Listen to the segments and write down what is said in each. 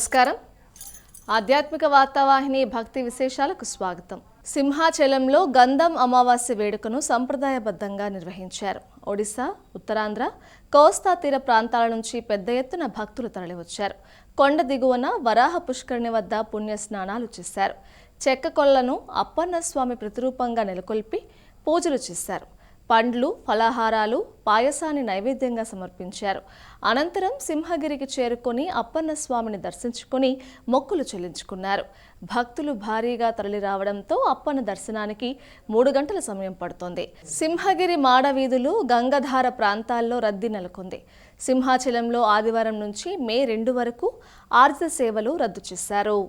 నమస్కారం. ఆధ్యాత్మిక వార్తావాహిని భక్తి విశేషాలకు స్వాగతం. సింహాచలంలో గంధం అమావాస్య వేడుకను సంప్రదాయబద్ధంగా నిర్వహించారు. ఒడిశా ఉత్తరాంధ్ర కోస్తా తీర ప్రాంతాల నుంచి పెద్ద ఎత్తున భక్తులు తరలివచ్చారు. కొండ దిగువన వరాహ పుష్కరిణి వద్ద పుణ్య స్నానాలు చేశారు. చెక్క కొల్లను అప్పన్న స్వామి ప్రతిరూపంగా నెలకొల్పి పూజలు చేశారు. పండ్లు ఫలాహారాలు పాయసాన్ని నైవేద్యంగా సమర్పించారు. అనంతరం సింహగిరికి చేరుకొని అప్పన్న స్వామిని దర్శించుకొని మొక్కులు చెల్లించుకున్నారు. భక్తులు భారీగా తరలిరావడంతో అప్పన్న దర్శనానికి మూడు గంటల సమయం పడుతోంది. సింహగిరి మాడ వీధులు గంగధార ప్రాంతాల్లో రద్దీ నెలకొంది. సింహాచలంలో ఆదివారం నుంచి మే రెండు వరకు ఆర్జ సేవలు రద్దు చేశారు.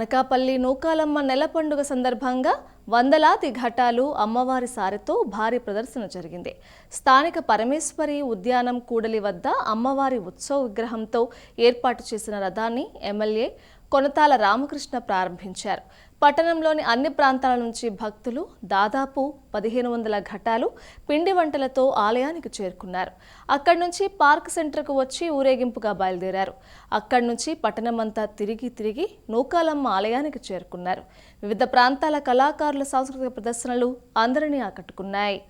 అనకాపల్లి నూకాలమ్మ నెల పండుగ సందర్భంగా వందలాది ఘటాలు అమ్మవారి సారితో భారీ ప్రదర్శన జరిగింది. స్థానిక పరమేశ్వరి ఉద్యానం కూడలి వద్ద అమ్మవారి ఉత్సవ విగ్రహంతో ఏర్పాటు చేసిన రథాన్ని ఎమ్మెల్యే కొనతాల రామకృష్ణ ప్రారంభించారు. పట్టణంలోని అన్ని ప్రాంతాల నుంచి భక్తులు దాదాపు పదిహేను వందల ఘటాలు పిండి వంటలతో ఆలయానికి చేరుకున్నారు. అక్కడి నుంచి పార్క్ సెంటర్కు వచ్చి ఊరేగింపుగా బయలుదేరారు. అక్కడి నుంచి పట్టణమంతా తిరిగి తిరిగి నూకాలమ్మ ఆలయానికి చేరుకున్నారు. వివిధ ప్రాంతాల కళాకారుల సాంస్కృతిక ప్రదర్శనలు అందరినీ ఆకట్టుకున్నాయి.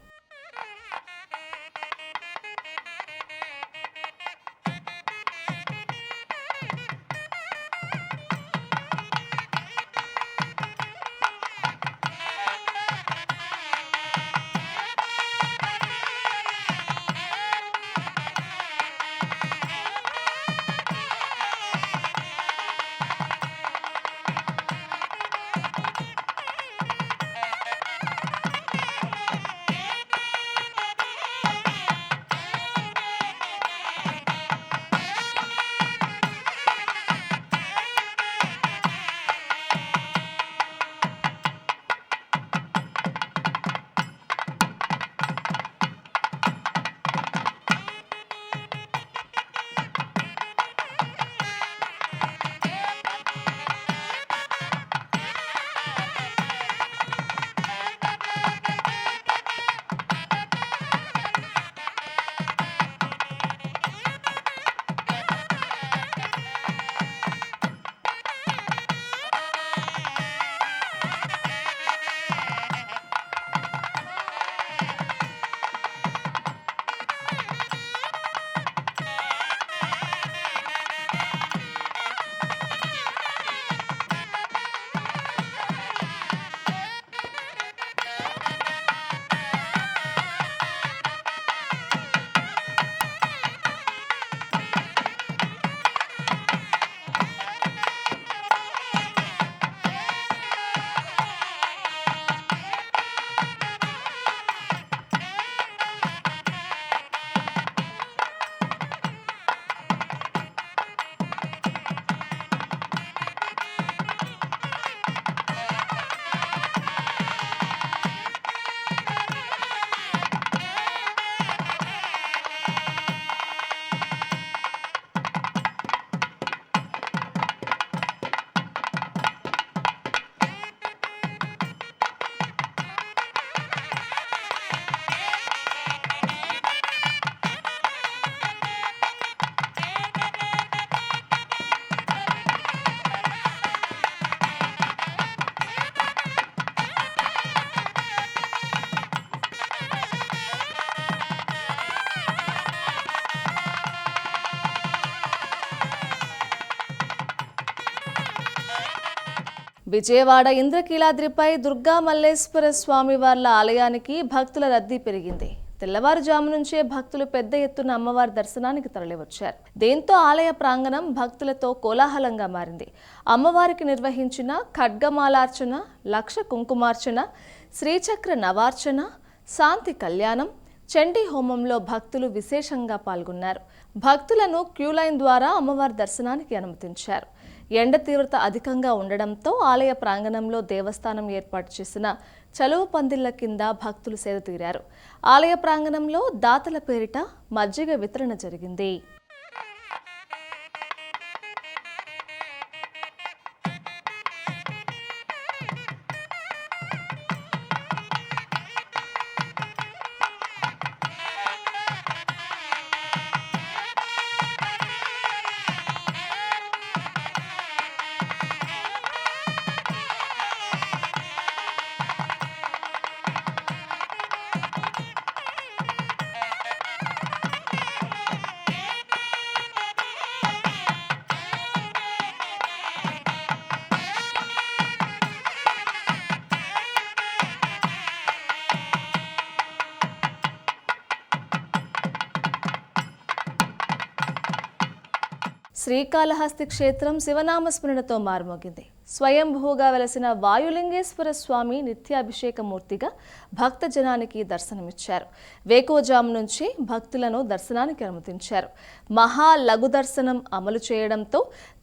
విజయవాడ ఇంద్రకీలాద్రిపై దుర్గా మల్లేశ్వర స్వామి వార్ల ఆలయానికి భక్తుల రద్దీ పెరిగింది. తెల్లవారుజాము నుంచే భక్తులు పెద్ద ఎత్తున అమ్మవారి దర్శనానికి తరలివచ్చారు. దీంతో ఆలయ ప్రాంగణం భక్తులతో కోలాహలంగా మారింది. అమ్మవారికి నిర్వహించిన ఖడ్గమాలార్చన లక్ష కుంకుమార్చన శ్రీచక్ర నవార్చన శాంతి కళ్యాణం చండీ హోమంలో భక్తులు విశేషంగా పాల్గొన్నారు. భక్తులను క్యూలైన్ ద్వారా అమ్మవారి దర్శనానికి అనుమతించారు. ఎండ తీవ్రత అధికంగా ఉండడంతో ఆలయ ప్రాంగణంలో దేవస్థానం ఏర్పాటు చేసిన చలువ పందిళ్ళ కింద భక్తులు సేదతీరారు ఆలయ ప్రాంగణంలో దాతల పేరిట మజ్జిగ వితరణ జరిగింది. శ్రీకాళహస్తి క్షేత్రం శివనామస్మరణతో మారుమోగింది. స్వయంభూగా వెలసిన వాయులింగేశ్వర స్వామి నిత్యాభిషేకమూర్తిగా భక్త జనానికి దర్శనమిచ్చారు. వేకోజాము నుంచి భక్తులను దర్శనానికి అనుమతించారు. మహా లఘు దర్శనం అమలు చేయడంతో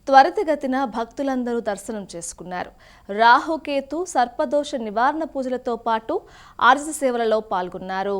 త్వరితగతిన భక్తులందరూ దర్శనం చేసుకున్నారు. రాహుకేతు సర్పదోష నివారణ పూజలతో పాటు ఆర్జ సేవలలో పాల్గొన్నారు.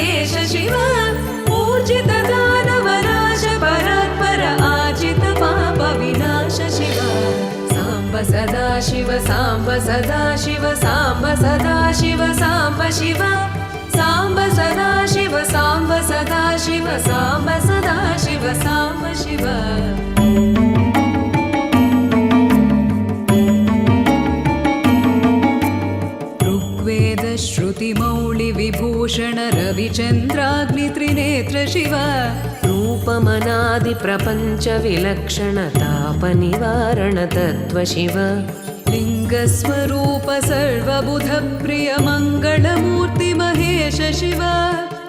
विनाश नटेश शिव पूजित दानवराश परात्पर आजित पाप विनाश शिव साम्ब सदा शिव साम्ब सदा शिव साम्ब सदा शिव साम्ब शिव। साम्ब सदा शिव साम्ब सदा शिव साम्ब सदा शिव साम्ब शिव। श्रुतिमौळिविभूषण रविचन्द्राग्नित्रिनेत्र शिव रूपमनादिप्रपञ्चविलक्षणतापनिवारणतत्त्व लिङ्गस्वरूप सर्वबुधप्रिय मङ्गलमूर्ति महेश शिव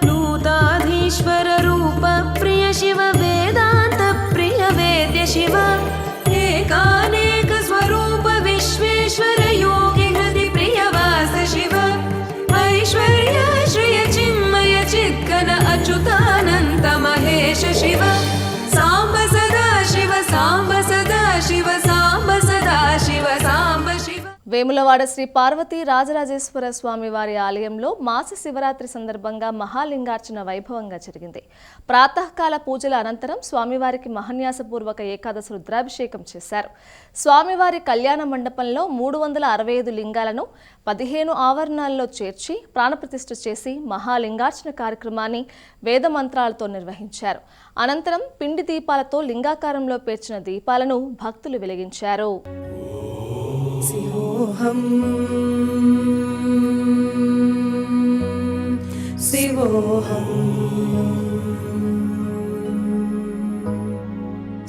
नूताधीश्वर रूप प्रिय शिव वेदान्त प्रिय वेद्य शिव వేములవాడ శ్రీ పార్వతీ రాజరాజేశ్వర స్వామి వారి ఆలయంలో మాస శివరాత్రి సందర్భంగా మహాలింగార్చన వైభవంగా జరిగింది. ప్రాతకాల పూజల అనంతరం స్వామివారికి మహన్యాసపూర్వక ఏకాదశి రుద్రాభిషేకం చేశారు. స్వామివారి కళ్యాణ మండపంలో మూడు వందల అరవై ఐదు లింగాలను పదిహేను ఆవరణాల్లో చేర్చి ప్రాణప్రతిష్ఠ చేసి మహాలింగార్చన కార్యక్రమాన్ని వేద మంత్రాలతో నిర్వహించారు. అనంతరం పిండి దీపాలతో లింగాకారంలో పేర్చిన దీపాలను భక్తులు వెలిగించారు. शिवोऽहम्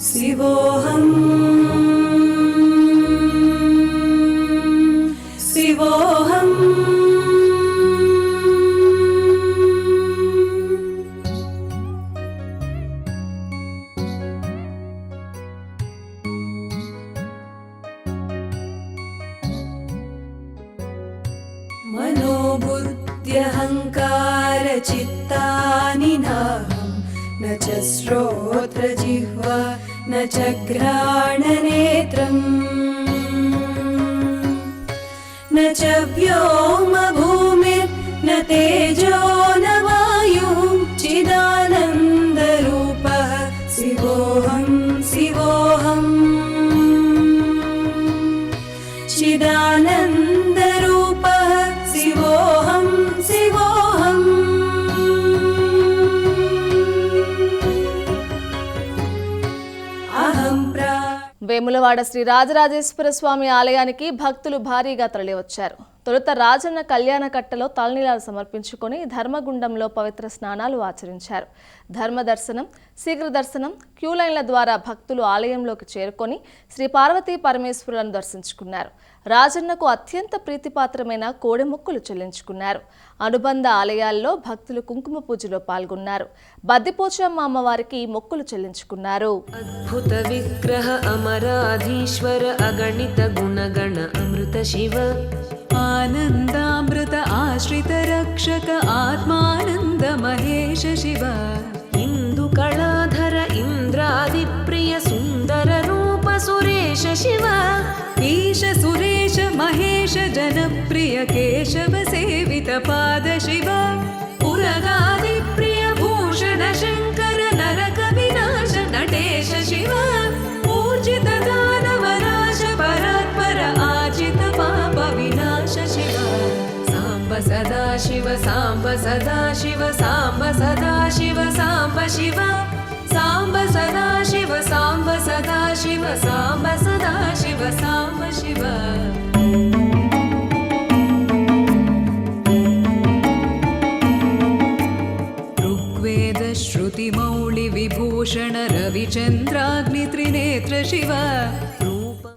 शिवोऽहम् नाहं। न च श्रोत्रजिह्वा न च घ्राणनेत्रम्। न च व्योमभूमिर्न तेजो వేములవాడ శ్రీ రాజరాజేశ్వర స్వామి ఆలయానికి భక్తులు భారీగా తరలివచ్చారు. తొలుత రాజన్న కళ్యాణ కట్టలో తలనీలాలు సమర్పించుకొని ధర్మగుండంలో పవిత్ర స్నానాలు ఆచరించారు. ధర్మ దర్శనం శీఘ్ర దర్శనం క్యూ లైన్ల ద్వారా భక్తులు ఆలయంలోకి చేరుకొని శ్రీ పార్వతీ పరమేశ్వరులను దర్శించుకున్నారు. రాజన్నకు అత్యంత ప్రీతిపాత్రమైన కోడి మొక్కులు చెల్లించుకున్నారు. అనుబంధ ఆలయాల్లో భక్తులు కుంకుమ పూజలో పాల్గొన్నారు. బద్దిపోచమ్మ అమ్మవారికి మొక్కులు చెల్లించుకున్నారు. అద్భుత విగ్రహ అమరాధీశ్వర అగణిత గుణగణ అమృత శివ. ఆనందామృత ఆశ్రిత రక్షక ఆత్మానంద మహేష శివ. ఇందు కళాధర ఇంద్రాది ప్రియ సుందర రూప సురేష శివ. जनप्रिय केशव सेवित पाद शिव पुरगादिप्रिय भूषण शङ्कर नरक विनाश नटेश शिव ऊर्जित दानवनाश परात्पर आजित पाप विनाश शिव साम्ब सदा शिव साम्ब सदा शिव साम्ब सदा शिव साम्ब शिव साम्ब सदा शिव साम्ब सदा शिव साम्ब सदा शिव साम्ब शिव విభూషణ రవిచంద్రాగ్ని త్రినేత్ర శివ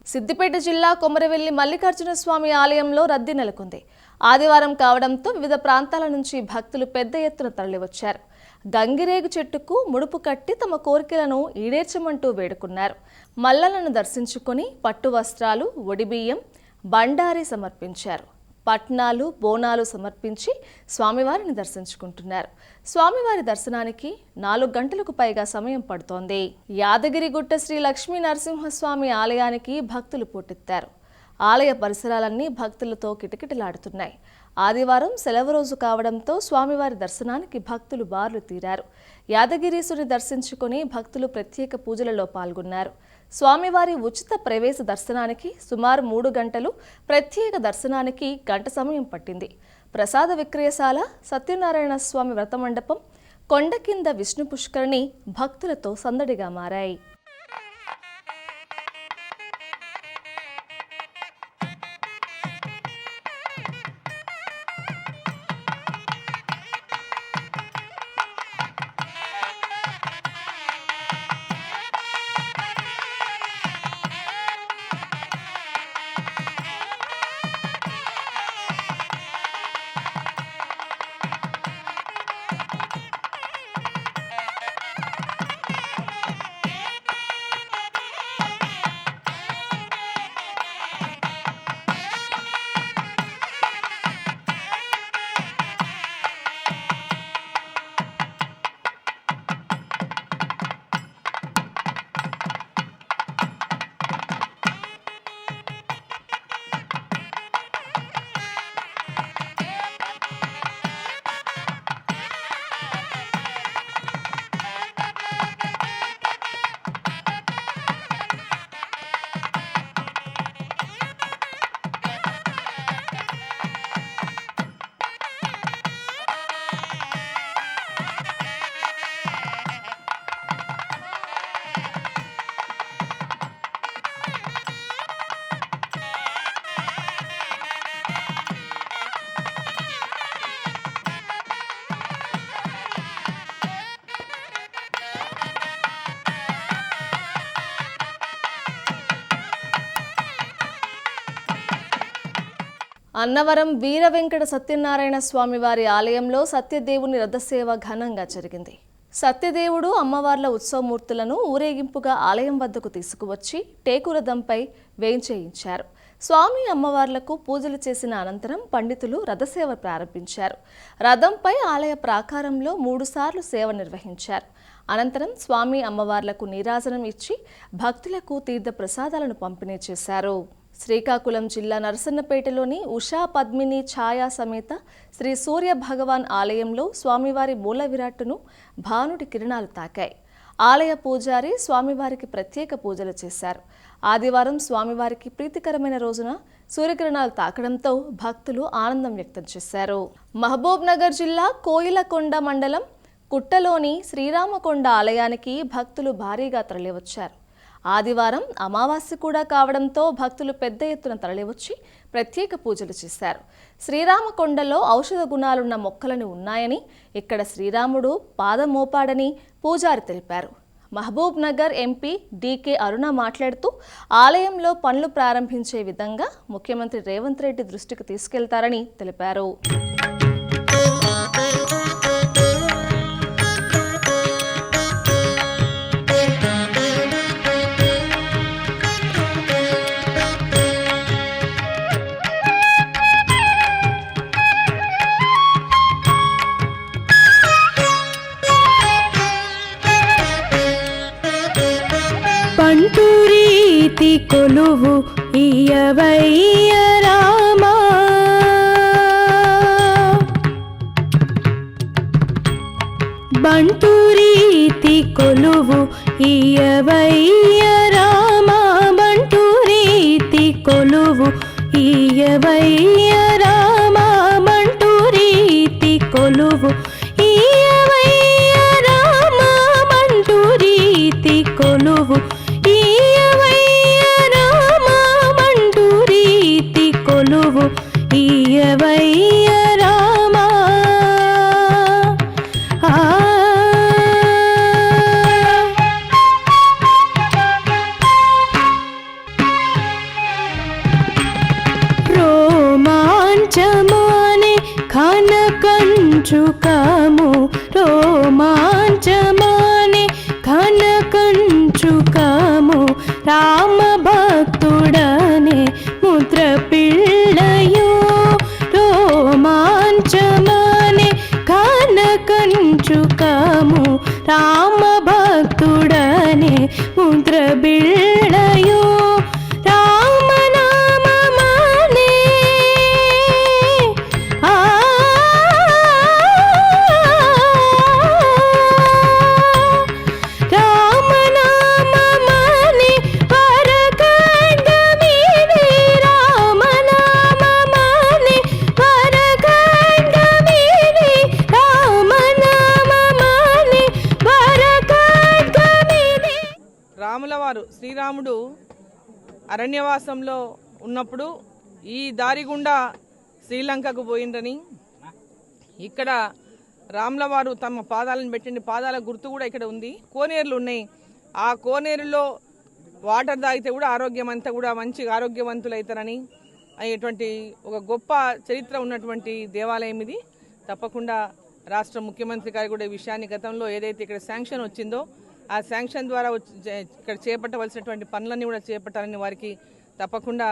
సిద్దిపేట జిల్లా కొమరవెల్లి మల్లికార్జున స్వామి ఆలయంలో రద్దీ నెలకొంది. ఆదివారం కావడంతో వివిధ ప్రాంతాల నుంచి భక్తులు పెద్ద ఎత్తున తరలివచ్చారు. గంగిరేగు చెట్టుకు ముడుపు కట్టి తమ కోరికలను ఈడేర్చమంటూ వేడుకున్నారు. మల్లలను దర్శించుకుని పట్టు వస్త్రాలు ఒడిబియ్యం బండారి సమర్పించారు. పట్నాలు బోనాలు సమర్పించి స్వామివారిని దర్శించుకుంటున్నారు. స్వామివారి దర్శనానికి నాలుగు గంటలకు పైగా సమయం పడుతోంది. యాదగిరిగుట్ట శ్రీ లక్ష్మీ నరసింహస్వామి ఆలయానికి భక్తులు పోటెత్తారు. ఆలయ పరిసరాలన్నీ భక్తులతో కిటకిటలాడుతున్నాయి. ఆదివారం సెలవు రోజు కావడంతో స్వామివారి దర్శనానికి భక్తులు బార్లు తీరారు. యాదగిరీసుని దర్శించుకొని భక్తులు ప్రత్యేక పూజలలో పాల్గొన్నారు. స్వామివారి ఉచిత ప్రవేశ దర్శనానికి సుమారు మూడు గంటలు ప్రత్యేక దర్శనానికి గంట సమయం పట్టింది. ప్రసాద విక్రయశాల సత్యనారాయణ స్వామి వ్రత మండపం కొండ కింద విష్ణు పుష్కరిణి భక్తులతో సందడిగా మారాయి. అన్నవరం వీర వెంకట సత్యనారాయణ స్వామి వారి ఆలయంలో సత్యదేవుని రథసేవ ఘనంగా జరిగింది. సత్యదేవుడు అమ్మవార్ల ఉత్సవమూర్తులను ఊరేగింపుగా ఆలయం వద్దకు తీసుకువచ్చి టేకు రథంపై వేయించేయించారు స్వామి అమ్మవార్లకు పూజలు చేసిన అనంతరం పండితులు రథసేవ ప్రారంభించారు. రథంపై ఆలయ ప్రాకారంలో మూడుసార్లు సేవ నిర్వహించారు. అనంతరం స్వామి అమ్మవార్లకు నీరాజనం ఇచ్చి భక్తులకు తీర్థ ప్రసాదాలను పంపిణీ చేశారు. శ్రీకాకుళం జిల్లా నరసన్నపేటలోని ఉషా పద్మిని ఛాయా సమేత శ్రీ సూర్య భగవాన్ ఆలయంలో స్వామివారి మూల విరాట్టును భానుడి కిరణాలు తాకాయి. ఆలయ పూజారి స్వామివారికి ప్రత్యేక పూజలు చేశారు. ఆదివారం స్వామివారికి ప్రీతికరమైన రోజున సూర్యకిరణాలు తాకడంతో భక్తులు ఆనందం వ్యక్తం చేశారు. మహబూబ్ నగర్ జిల్లా కోయిలకొండ మండలం కుట్టలోని శ్రీరామకొండ ఆలయానికి భక్తులు భారీగా తరలివచ్చారు. ఆదివారం అమావాస్య కూడా కావడంతో భక్తులు పెద్ద ఎత్తున తరలివచ్చి ప్రత్యేక పూజలు చేశారు. శ్రీరామకొండలో ఔషధ గుణాలున్న మొక్కలని ఉన్నాయని ఇక్కడ శ్రీరాముడు పాదం మోపాడని పూజారి తెలిపారు. Mahabubnagar MP DK Aruna మాట్లాడుతూ ఆలయంలో పనులు ప్రారంభించే విధంగా ముఖ్యమంత్రి రేవంత్ రెడ్డి దృష్టికి తీసుకెళ్తారని తెలిపారు. పంటురీతి కొలువు ఇయవయ్య రామా. బంటురీతి కొలువు ఇయవయ్య ഉടനെ മുദ്ര అరణ్యవాసంలో ఉన్నప్పుడు ఈ దారి గుండా శ్రీలంకకు పోయిండ్రని. ఇక్కడ రామ్లవారు తమ పాదాలను పెట్టిన పాదాల గుర్తు కూడా ఇక్కడ ఉంది. కోనేరులు ఉన్నాయి. ఆ కోనేరులో వాటర్ తాగితే కూడా ఆరోగ్యం అంతా కూడా మంచి ఆరోగ్యవంతులవుతారని అయ్యేటువంటి ఒక గొప్ప చరిత్ర ఉన్నటువంటి దేవాలయం ఇది. తప్పకుండా రాష్ట్ర ముఖ్యమంత్రి గారు కూడా ఈ విషయాన్ని గతంలో ఏదైతే ఇక్కడ శాంక్షన్ వచ్చిందో ఆ శాంక్షన్ ద్వారా వచ్చి- ఇక్కడ చేపట్టవలసినటువంటి పనులన్నీ కూడా చేపట్టాలని వారికి తప్పకుండా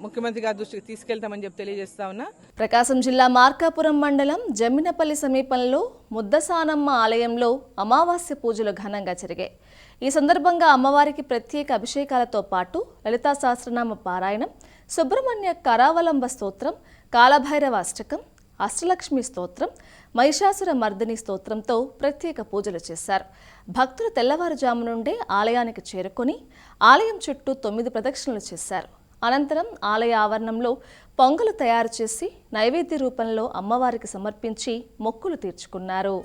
ముఖ్యమంత్రి గారి దృష్టికి తీసుకెళ్తామని చెప్పి తెలియజేస్తా ఉన్నా. ప్రకాశం జిల్లా మార్కాపురం మండలం జమ్మినపల్లి సమీపంలో ముద్దసానమ్మ ఆలయంలో అమావాస్య పూజలు ఘనంగా జరిగాయి. ఈ సందర్భంగా అమ్మవారికి ప్రత్యేక అభిషేకాలతో పాటు లలితా సహస్రనామ పారాయణం సుబ్రహ్మణ్య కరావలంబ స్తోత్రం కాలభైరవ అష్టకం అష్టలక్ష్మి స్తోత్రం మహిషాసుర మర్దిని స్తోత్రంతో ప్రత్యేక పూజలు చేశారు. భక్తులు తెల్లవారుజాము నుండే ఆలయానికి చేరుకొని ఆలయం చుట్టూ తొమ్మిది ప్రదక్షిణలు చేశారు. అనంతరం ఆలయ ఆవరణంలో పొంగలు తయారు చేసి నైవేద్య రూపంలో అమ్మవారికి సమర్పించి మొక్కులు తీర్చుకున్నారు.